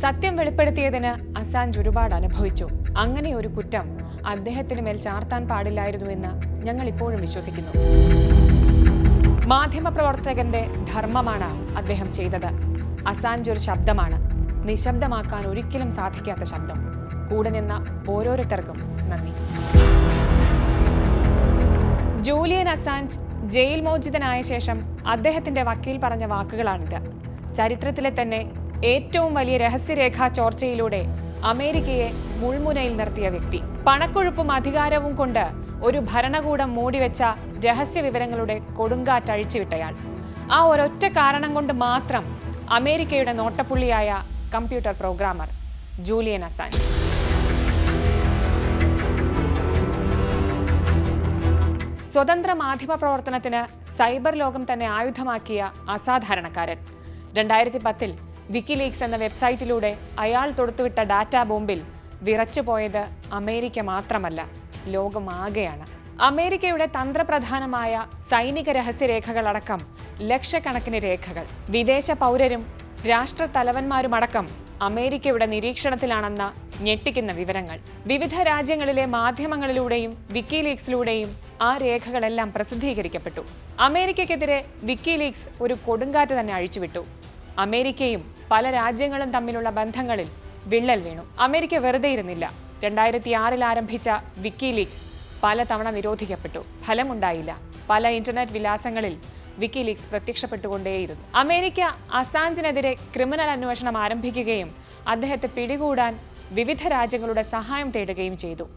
സത്യം വെളിപ്പെടുത്തിയതിന് അസാഞ്ച് ഒരുപാട് അനുഭവിച്ചു. അങ്ങനെ ഒരു കുറ്റം അദ്ദേഹത്തിന് മേൽ ചാർത്താൻ പാടില്ലായിരുന്നുവെന്ന് ഞങ്ങൾ ഇപ്പോഴും വിശ്വസിക്കുന്നു. മാധ്യമപ്രവർത്തകന്റെ ധർമ്മമാണ് അദ്ദേഹം ചെയ്തത്. അസാഞ്ച് ഒരു ശബ്ദമാണ്. നിശബ്ദമാക്കാൻ ഒരിക്കലും സാധിക്കാത്ത ശബ്ദം. കൂടെ നിന്ന ഓരോരുത്തർക്കും നന്ദി. ജൂലിയൻ അസാഞ്ച് ജയിൽ മോചിതനായ ശേഷം അദ്ദേഹത്തിന്റെ വക്കീൽ പറഞ്ഞ വാക്കുകളാണിത്. ചരിത്രത്തിലെ തന്നെ ഏറ്റവും വലിയ രഹസ്യരേഖാ ചോർച്ചയിലൂടെ അമേരിക്കയെ മുൾമുനയിൽ നിർത്തിയ വ്യക്തി. പണക്കൊഴുപ്പും അധികാരവും കൊണ്ട് ഒരു ഭരണകൂടം മൂടിവെച്ച രഹസ്യ വിവരങ്ങളുടെ കൊടുങ്കാറ്റ് അഴിച്ചുവിട്ടയാൾ ആ ഒരൊറ്റ കാരണം കൊണ്ട് മാത്രം അമേരിക്കയുടെ നോട്ടപ്പുള്ളിയായ കമ്പ്യൂട്ടർ പ്രോഗ്രാമർ ജൂലിയൻ അസാഞ്ച്. സ്വതന്ത്ര മാധ്യമ പ്രവർത്തനത്തിന് സൈബർ ലോകം തന്നെ ആയുധമാക്കിയ അസാധാരണക്കാരൻ. രണ്ടായിരത്തി പത്തിൽ വിക്കിലീക്സ് എന്ന വെബ്സൈറ്റിലൂടെ അയാൾ തൊടുത്തുവിട്ട ഡാറ്റാ ബോംബിൽ വിറച്ചുപോയത് അമേരിക്ക മാത്രമല്ല ലോകമാകെയാണ്. അമേരിക്കയുടെ തന്ത്രപ്രധാനമായ സൈനിക രഹസ്യരേഖകളടക്കം ലക്ഷക്കണക്കിന് രേഖകൾ. വിദേശ പൗരരും രാഷ്ട്രത്തലവന്മാരുമടക്കം അമേരിക്കയുടെ നിരീക്ഷണത്തിലാണെന്ന ഞെട്ടിക്കുന്ന വിവരങ്ങൾ. വിവിധ രാജ്യങ്ങളിലെ മാധ്യമങ്ങളിലൂടെയും വിക്കിലീക്സിലൂടെയും ആ രേഖകളെല്ലാം പ്രസിദ്ധീകരിക്കപ്പെട്ടു. അമേരിക്കയ്ക്കെതിരെ വിക്കിലീക്സ് ഒരു കൊടുങ്കാറ്റ് തന്നെ അഴിച്ചുവിട്ടു. അമേരിക്കയും പല രാജ്യങ്ങളും തമ്മിലുള്ള ബന്ധങ്ങളിൽ വിള്ളൽ വീണു. അമേരിക്ക വെറുതെ ഇരുന്നില്ല. രണ്ടായിരത്തി ആറിൽ ആരംഭിച്ച വിക്കിലീക്സ് പലതവണ നിരോധിക്കപ്പെട്ടു. ഫലമുണ്ടായില്ല. പല ഇന്റർനെറ്റ് വിലാസങ്ങളിൽ വിക്കിലീക്സ് പ്രത്യക്ഷപ്പെട്ടുകൊണ്ടേയിരുന്നു. അമേരിക്ക അസാഞ്ചിനെതിരെ ക്രിമിനൽ അന്വേഷണം ആരംഭിക്കുകയും അദ്ദേഹത്തെ പിടികൂടാൻ വിവിധ രാജ്യങ്ങളുടെ സഹായം തേടുകയും ചെയ്തു.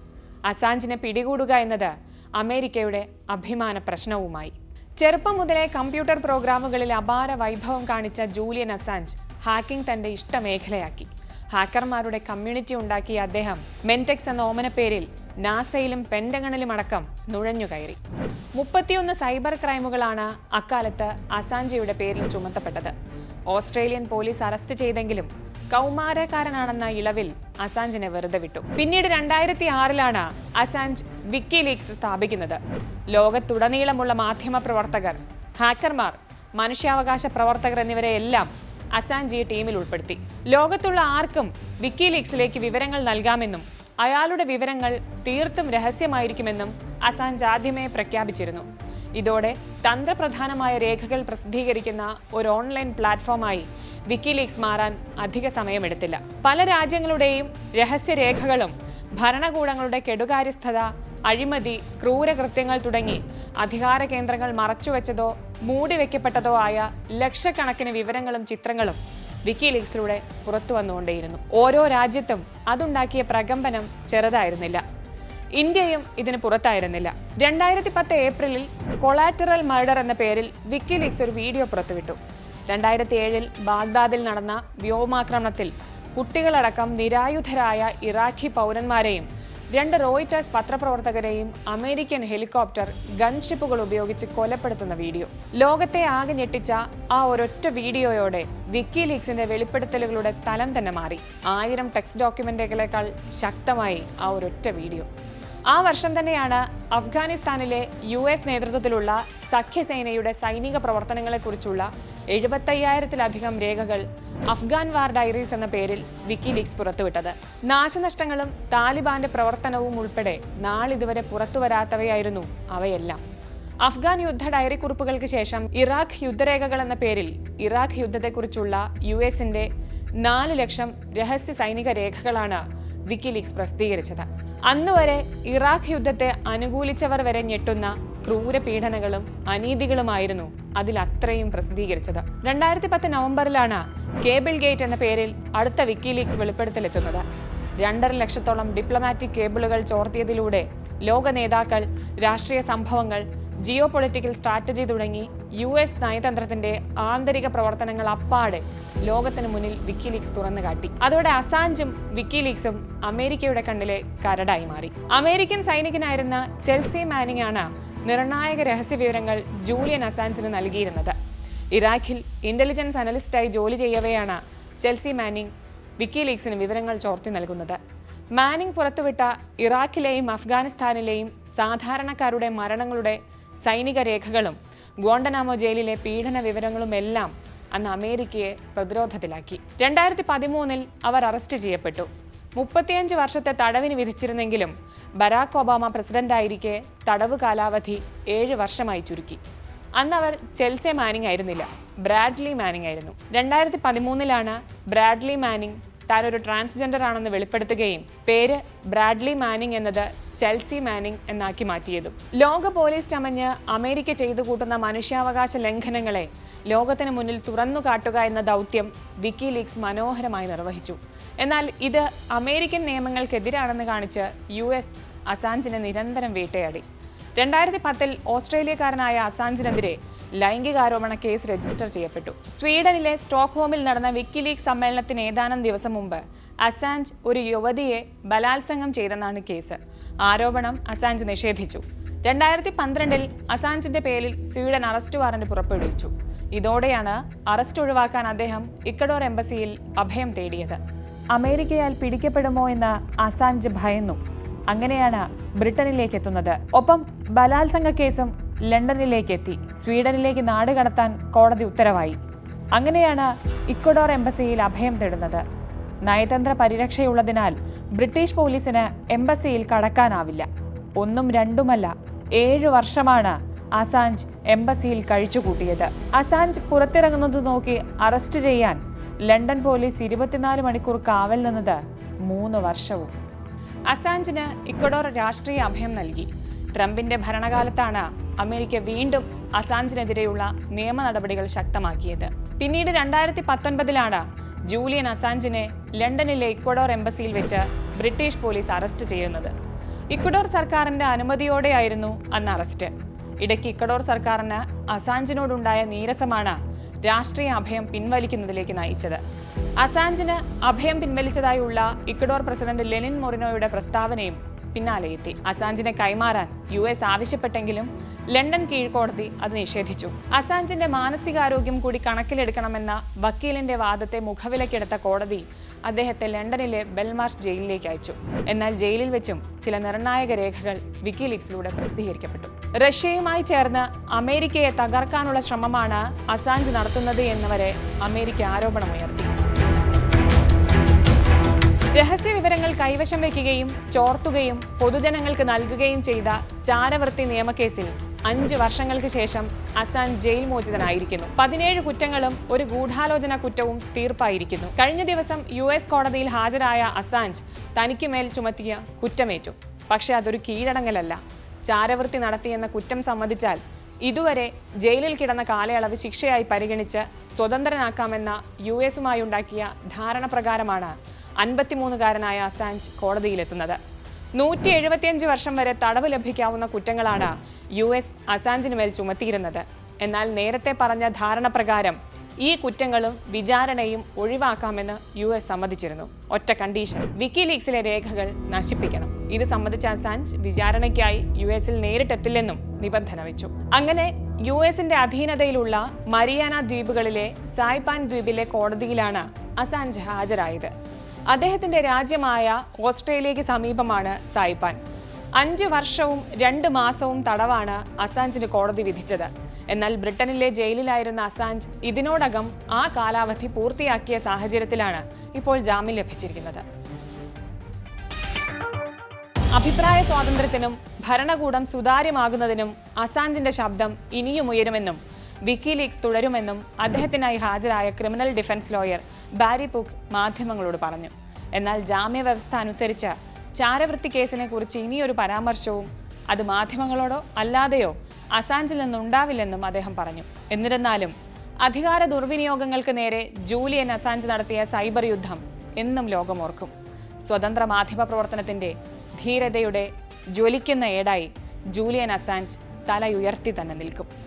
അസാഞ്ചിനെ പിടികൂടുക എന്നത് അമേരിക്കയുടെ അഭിമാന പ്രശ്നവുമായി. ചെറുപ്പം മുതലേ കമ്പ്യൂട്ടർ പ്രോഗ്രാമുകളിൽ അപാര വൈഭവം കാണിച്ച ജൂലിയൻ അസാഞ്ച് ഹാക്കിംഗ് തന്റെ ഇഷ്ടമേഖലയാക്കി ഹാക്കർമാരുടെ കമ്മ്യൂണിറ്റി ഉണ്ടാക്കിയ അദ്ദേഹം മെൻടെക്സ് എന്ന ഓമന പേരിൽ നാസയിലും പെൻഡഗണിലും അടക്കം നുഴഞ്ഞുകയറി മുപ്പത്തിയൊന്ന് സൈബർ ക്രൈമുകളാണ് അക്കാലത്ത് അസാഞ്ചയുടെ പേരിൽ ചുമത്തപ്പെട്ടത്. ഓസ്ട്രേലിയൻ പോലീസ് അറസ്റ്റ് ചെയ്തെങ്കിലും കൗമാരക്കാരനാണെന്ന ഇളവിൽ അസാഞ്ചിനെ വെറുതെ വിട്ടു. പിന്നീട് രണ്ടായിരത്തി ആറിലാണ് അസാഞ്ച് വിക്കിലീക്സ് സ്ഥാപിക്കുന്നത്. ലോകത്തുടനീളമുള്ള മാധ്യമ പ്രവർത്തകർ ഹാക്കർമാർ മനുഷ്യാവകാശ പ്രവർത്തകർ എന്നിവരെയെല്ലാം ഈ ടീമിൽ ഉൾപ്പെടുത്തി. ലോകത്തുള്ള ആർക്കും വിക്കി വിക്കിലീക്സിലേക്ക് വിവരങ്ങൾ നൽകാമെന്നും അയാളുടെ വിവരങ്ങൾ തീർത്തും രഹസ്യമായിരിക്കുമെന്നും അസാഞ്ച് ആദ്യമേ പ്രഖ്യാപിച്ചിരുന്നു. ഇതോടെ തന്ത്രപ്രധാനമായ രേഖകൾ പ്രസിദ്ധീകരിക്കുന്ന ഒരു ഓൺലൈൻ പ്ലാറ്റ്ഫോമായി വിക്കിലീക്സ് മാറാൻ അധിക സമയമെടുത്തില്ല. പല രാജ്യങ്ങളുടെയും രഹസ്യരേഖകളും ഭരണകൂടങ്ങളുടെ കെടുകാര്യസ്ഥത അഴിമതി ക്രൂരകൃത്യങ്ങൾ തുടങ്ങി. അധികാര കേന്ദ്രങ്ങൾ മറച്ചുവെച്ചതോ മൂടിവെക്കപ്പെട്ടതോ ആയ ലക്ഷക്കണക്കിന് വിവരങ്ങളും ചിത്രങ്ങളും വിക്കിലീക്സിലൂടെ പുറത്തു വന്നുകൊണ്ടേയിരുന്നു ഓരോ രാജ്യത്തും അതുണ്ടാക്കിയ പ്രകമ്പനം ചെറുതായിരുന്നില്ല. ഇന്ത്യയും ഇതിന് പുറത്തായിരുന്നില്ല. രണ്ടായിരത്തി പത്ത് ഏപ്രിലിൽ കൊളാറ്ററൽ മർഡർ എന്ന പേരിൽ വിക്കിലീക്സ് ഒരു വീഡിയോ പുറത്തുവിട്ടു. രണ്ടായിരത്തി ഏഴിൽ ബാഗ്ദാദിൽ നടന്ന വ്യോമാക്രമണത്തിൽ കുട്ടികളടക്കം നിരായുധരായ ഇറാഖി പൗരന്മാരെയും രണ്ട് റോയിറ്റേഴ്സ് പത്രപ്രവർത്തകരെയും അമേരിക്കൻ ഹെലികോപ്റ്റർ ഗൺഷിപ്പുകൾ ഉപയോഗിച്ച് കൊലപ്പെടുത്തുന്ന വീഡിയോ. ലോകത്തെ ആകെ ഞെട്ടിച്ച ആ ഒരൊറ്റ വീഡിയോയോടെ വിക്കിലീക്സിന്റെ വെളിപ്പെടുത്തലുകളുടെ തലം തന്നെ മാറി. ആയിരം ടെക്സ്റ്റ് ഡോക്യുമെന്റുകളെക്കാൾ ശക്തമായി ആ ഒരൊറ്റ വീഡിയോ. ആ വർഷം തന്നെയാണ് അഫ്ഗാനിസ്ഥാനിലെ യു എസ് നേതൃത്വത്തിലുള്ള സഖ്യസേനയുടെ സൈനിക പ്രവർത്തനങ്ങളെക്കുറിച്ചുള്ള എഴുപത്തയ്യായിരത്തിലധികം രേഖകൾ അഫ്ഗാൻ വാർ ഡയറീസ് എന്ന പേരിൽ വിക്കി വിക്കിലീക്സ് പുറത്തുവിട്ടത്. നാശനഷ്ടങ്ങളും താലിബാന്റെ പ്രവർത്തനവും ഉൾപ്പെടെ നാളിതുവരെ പുറത്തുവരാത്തവയായിരുന്നു അവയെല്ലാം. അഫ്ഗാൻ യുദ്ധ ഡയറി കുറിപ്പുകൾക്ക് ശേഷം ഇറാഖ് യുദ്ധരേഖകൾ എന്ന പേരിൽ ഇറാഖ് യുദ്ധത്തെക്കുറിച്ചുള്ള യു എസിന്റെ നാല് ലക്ഷം രഹസ്യ സൈനിക രേഖകളാണ് വിക്കി വിക്കിലീക്സ് പ്രസിദ്ധീകരിച്ചത്. അന്നുവരെ ഇറാഖ് യുദ്ധത്തെ അനുകൂലിച്ചവർ വരെ ഞെട്ടുന്ന ക്രൂര പീഡനകളും അനീതികളുമായിരുന്നു അതിൽ അത്രയും പ്രസിദ്ധീകരിച്ചത്. രണ്ടായിരത്തി പത്ത് നവംബറിലാണ് കേബിൾ ഗേറ്റ് എന്ന പേരിൽ അടുത്ത വിക്കിലീക്സ് വെളിപ്പെടുത്തലെത്തുന്നത്. രണ്ടര ലക്ഷത്തോളം ഡിപ്ലോമാറ്റിക് കേബിളുകൾ ചോർത്തിയതിലൂടെ ലോക നേതാക്കൾ രാഷ്ട്രീയ സംഭവങ്ങൾ ജിയോ പൊളിറ്റിക്കൽ സ്ട്രാറ്റജി തുടങ്ങി യു എസ് നയതന്ത്രത്തിന്റെ ആന്തരിക പ്രവർത്തനങ്ങൾ അപ്പാടെ ലോകത്തിന് മുന്നിൽ വിക്കിലീക്സ് തുറന്നു കാട്ടി അതോടെ അസാഞ്ചും വിക്കിലീക്സും അമേരിക്കയുടെ കണ്ണിലെ കരടായി മാറി. അമേരിക്കൻ സൈനികനായിരുന്ന ചെൽസി മാനിങ് ആണ് നിർണായക രഹസ്യ വിവരങ്ങൾ ജൂലിയൻ അസാൻസിന് നൽകിയിരുന്നത്. ഇറാഖിൽ ഇന്റലിജൻസ് അനലിസ്റ്റായി ജോലി ചെയ്യവെയാണ് ചെൽസി മാനിങ് വിക്കിലീക്സിന് വിവരങ്ങൾ ചോർത്തി നൽകുന്നത്. മാനിങ് പുറത്തുവിട്ട ഇറാഖിലെയും അഫ്ഗാനിസ്ഥാനിലെയും സാധാരണക്കാരുടെ മരണങ്ങളുടെ സൈനിക രേഖകളും ഗോണ്ടനാമോ ജയിലിലെ പീഡന വിവരങ്ങളുമെല്ലാം അന്ന് അമേരിക്കയെ പ്രതിരോധത്തിലാക്കി. രണ്ടായിരത്തി പതിമൂന്നിൽ അവർ അറസ്റ്റ് ചെയ്യപ്പെട്ടു. മുപ്പത്തിയഞ്ച് വർഷത്തെ തടവിന് വിധിച്ചിരുന്നെങ്കിലും ബരാക് ഒബാമ പ്രസിഡന്റായിരിക്കെ തടവ് കാലാവധി ഏഴ് വർഷമായി ചുരുക്കി. അന്ന് അവർ ചെൽസെ മാനിങ് ആയിരുന്നില്ല ബ്രാഡ്ലി മാനിങ് ആയിരുന്നു. രണ്ടായിരത്തി പതിമൂന്നിലാണ് ബ്രാഡ്ലി മാനിങ് താൻ ഒരു ട്രാൻസ്ജെൻഡർ ആണെന്ന് വെളിപ്പെടുത്തുകയും പേര് ബ്രാഡ്ലി മാനിങ് എന്നത് ചെൽസി മാനിങ് എന്നാക്കി മാറ്റിയതും. ലോക പോലീസ് ചമഞ്ഞ് അമേരിക്ക ചെയ്തു കൂട്ടുന്ന മനുഷ്യാവകാശ ലംഘനങ്ങളെ ലോകത്തിന് മുന്നിൽ തുറന്നു കാട്ടുക എന്ന ദൗത്യം വിക്കി ലീക്സ് മനോഹരമായി നിർവഹിച്ചു. എന്നാൽ ഇത് അമേരിക്കൻ നിയമങ്ങൾക്കെതിരാണെന്ന് കാണിച്ച് യു എസ് അസാഞ്ചിനെ നിരന്തരം വേട്ടയാടി. രണ്ടായിരത്തി പത്തിൽ ഓസ്ട്രേലിയക്കാരനായ അസാഞ്ചിനെതിരെ ലൈംഗികാരോപണ കേസ് രജിസ്റ്റർ ചെയ്യപ്പെട്ടു. സ്വീഡനിലെ സ്റ്റോക്ക്ഹോമിൽ നടന്ന വിക്കി വിക്കിലീഗ് സമ്മേളനത്തിന് ഏതാനും ദിവസം മുമ്പ് അസാഞ്ച് ഒരു യുവതിയെ ബലാത്സംഗം ചെയ്തെന്നാണ് കേസ്. ആരോപണം അസാഞ്ച് നിഷേധിച്ചു. രണ്ടായിരത്തി പന്ത്രണ്ടിൽ അസാഞ്ചിന്റെ പേരിൽ സ്വീഡൻ അറസ്റ്റ് വാറന്റ് പുറപ്പെടുവിച്ചു. ഇതോടെയാണ് അറസ്റ്റ് ഒഴിവാക്കാൻ അദ്ദേഹം ഇക്കഡോർ എംബസിയിൽ അഭയം തേടിയത്. അമേരിക്കയാൽ പിടിക്കപ്പെടുമോ എന്ന് അസാഞ്ച് ഭയന്നു. അങ്ങനെയാണ് ബ്രിട്ടനിലേക്ക് എത്തുന്നത്. ഒപ്പം ബലാത്സംഗ കേസും ലണ്ടനിലേക്ക് എത്തി സ്വീഡനിലേക്ക് നാട് കടത്താൻ കോടതി ഉത്തരവായി. അങ്ങനെയാണ് ഇക്വഡോർ എംബസിയിൽ അഭയം തേടുന്നത്. നയതന്ത്ര പരിരക്ഷയുള്ളതിനാൽ ബ്രിട്ടീഷ് പോലീസിന് എംബസിയിൽ കടക്കാനാവില്ല. ഒന്നും രണ്ടുമല്ല ഏഴു വർഷമാണ് അസാഞ്ച് എംബസിയിൽ കഴിച്ചുകൂട്ടിയത്. അസാഞ്ച് പുറത്തിറങ്ങുന്നത് നോക്കി അറസ്റ്റ് ചെയ്യാൻ ലണ്ടൻ പോലീസ് ഇരുപത്തിനാല് മണിക്കൂർ കാവൽ നിന്നത് മൂന്ന് വർഷവും. അസാഞ്ചിന് ഇക്വഡോർ രാഷ്ട്രീയ അഭയം നൽകി. ട്രംപിന്റെ ഭരണകാലത്താണ് അമേരിക്ക വീണ്ടും അസാഞ്ചിനെതിരെയുള്ള നിയമ നടപടികൾ ശക്തമാക്കിയത്. പിന്നീട് രണ്ടായിരത്തി പത്തൊൻപതിലാണ് ജൂലിയൻ അസാഞ്ചിനെ ലണ്ടനിലെ ഇക്വഡോർ എംബസിയിൽ വെച്ച് ബ്രിട്ടീഷ് പോലീസ് അറസ്റ്റ് ചെയ്യുന്നത്. ഇക്വഡോർ സർക്കാരിന്റെ അനുമതിയോടെയായിരുന്നു അന്ന് അറസ്റ്റ്. ഇടയ്ക്ക് ഇക്വഡോർ സർക്കാരിന് അസാഞ്ചിനോടുണ്ടായ നീരസമാണ് രാഷ്ട്രീയ അഭയം പിൻവലിക്കുന്നതിലേക്ക് നയിച്ചത്. അസാഞ്ചിന് അഭയം പിൻവലിച്ചതായുള്ള ഇക്വഡോർ പ്രസിഡന്റ് ലെനിൻ മൊറിനോയുടെ പ്രസ്താവനയും പിന്നാലെ എത്തി. അസാഞ്ചിനെ കൈമാറാൻ യു എസ് ആവശ്യപ്പെട്ടെങ്കിലും ലണ്ടൻ കീഴ്ക്കോടതി അത് നിഷേധിച്ചു. അസാഞ്ചിന്റെ മാനസികാരോഗ്യം കൂടി കണക്കിലെടുക്കണമെന്ന വക്കീലിന്റെ വാദത്തെ മുഖവിലക്കെടുത്ത കോടതി അദ്ദേഹത്തെ ലണ്ടനിലെ ബെൽമാർഷ് ജയിലിലേക്ക് അയച്ചു. എന്നാൽ ജയിലിൽ വെച്ചും ചില നിർണായക രേഖകൾ വിക്കിലീക്സിലൂടെ പ്രസിദ്ധീകരിക്കപ്പെട്ടു. റഷ്യയുമായി ചേർന്ന് അമേരിക്കയെ തകർക്കാനുള്ള ശ്രമമാണ് അസാഞ്ച് നടത്തുന്നത് എന്നവരെ അമേരിക്ക ആരോപണമുയർത്തി. രഹസ്യ വിവരങ്ങൾ കൈവശം വയ്ക്കുകയും ചോർത്തുകയും പൊതുജനങ്ങൾക്ക് നൽകുകയും ചെയ്ത ചാരവൃത്തി നിയമക്കേസിൽ അഞ്ച് വർഷങ്ങൾക്ക് ശേഷം അസാൻ ജയിൽ മോചിതനായിരിക്കുന്നു. പതിനേഴ് കുറ്റങ്ങളും ഒരു ഗൂഢാലോചന കുറ്റവും തീർപ്പായിരിക്കുന്നു. കഴിഞ്ഞ ദിവസം യു എസ് കോടതിയിൽ ഹാജരായ അസാഞ്ച് തനിക്ക് മേൽ ചുമത്തിയ കുറ്റമേറ്റു. പക്ഷേ അതൊരു കീഴടങ്ങലല്ല. ചാരവൃത്തി നടത്തിയെന്ന കുറ്റം സമ്മതിച്ചാൽ ഇതുവരെ ജയിലിൽ കിടന്ന കാലയളവ് ശിക്ഷയായി പരിഗണിച്ച് സ്വതന്ത്രനാക്കാമെന്ന യു എസുമായി ഉണ്ടാക്കിയ ധാരണ പ്രകാരമാണ് അൻപത്തിമൂന്നുകാരനായ അസാഞ്ച് കോടതിയിലെത്തുന്നത്. നൂറ്റി എഴുപത്തിയഞ്ച് വർഷം വരെ തടവ് ലഭിക്കാവുന്ന കുറ്റങ്ങളാണ് യു എസ് അസാഞ്ചിന് മേൽ ചുമത്തിയിരുന്നത്. എന്നാൽ നേരത്തെ പറഞ്ഞ ധാരണ പ്രകാരം ഈ കുറ്റങ്ങളും വിചാരണയും ഒഴിവാക്കാമെന്ന് യു എസ് സമ്മതിച്ചിരുന്നു. ഒറ്റ കണ്ടീഷൻ വിക്കിലീക്സിലെ രേഖകൾ നശിപ്പിക്കണം. ഇത് സംബന്ധിച്ച അസാഞ്ച് വിചാരണയ്ക്കായി യു എസിൽ നേരിട്ടെത്തില്ലെന്നും നിബന്ധന വെച്ചു. അങ്ങനെ യു എസിന്റെ അധീനതയിലുള്ള മരിയാന ദ്വീപുകളിലെ സായ്പാൻ ദ്വീപിലെ കോടതിയിലാണ് അസാഞ്ച് ഹാജരായത്. അദ്ദേഹത്തിന്റെ രാജ്യമായ ഓസ്ട്രേലിയയ്ക്ക് സമീപമാണ് സായിപ്പാൻ അഞ്ച് വർഷവും രണ്ട് മാസവും തടവാണ് അസാഞ്ചിന് കോടതി വിധിച്ചത്. എന്നാൽ ബ്രിട്ടനിലെ ജയിലിലായിരുന്ന അസാഞ്ച് ഇതിനോടകം ആ കാലാവധി പൂർത്തിയാക്കിയ സാഹചര്യത്തിലാണ് ഇപ്പോൾ ജാമ്യം ലഭിച്ചിരിക്കുന്നത്. അഭിപ്രായ സ്വാതന്ത്ര്യത്തിനും ഭരണകൂടം സുതാര്യമാകുന്നതിനും അസാഞ്ചിന്റെ ശബ്ദം ഇനിയും ഉയരുമെന്നും വിക്കിലീക്സ് തുടരുമെന്നും അദ്ദേഹത്തിനായി ഹാജരായ ക്രിമിനൽ ഡിഫൻസ് ലോയർ ബാരി പുക് മാധ്യമങ്ങളോട് പറഞ്ഞു. എന്നാൽ ജാമ്യ വ്യവസ്ഥ അനുസരിച്ച് ചാരവൃത്തി കേസിനെ കുറിച്ച് ഇനിയൊരു പരാമർശവും അത് മാധ്യമങ്ങളോടോ അല്ലാതെയോ അസാഞ്ചിൽ നിന്നുണ്ടാവില്ലെന്നും അദ്ദേഹം പറഞ്ഞു. എന്നിരുന്നാലും അധികാര ദുർവിനിയോഗങ്ങൾക്ക് നേരെ ജൂലിയൻ അസാഞ്ച് നടത്തിയ സൈബർ യുദ്ധം എന്നും ലോകമോർക്കും. സ്വതന്ത്ര മാധ്യമ പ്രവർത്തനത്തിന്റെ ധീരതയുടെ ജ്വലിക്കുന്ന ഏടായി ജൂലിയൻ അസാഞ്ച് തലയുയർത്തി തന്നെ നിൽക്കും.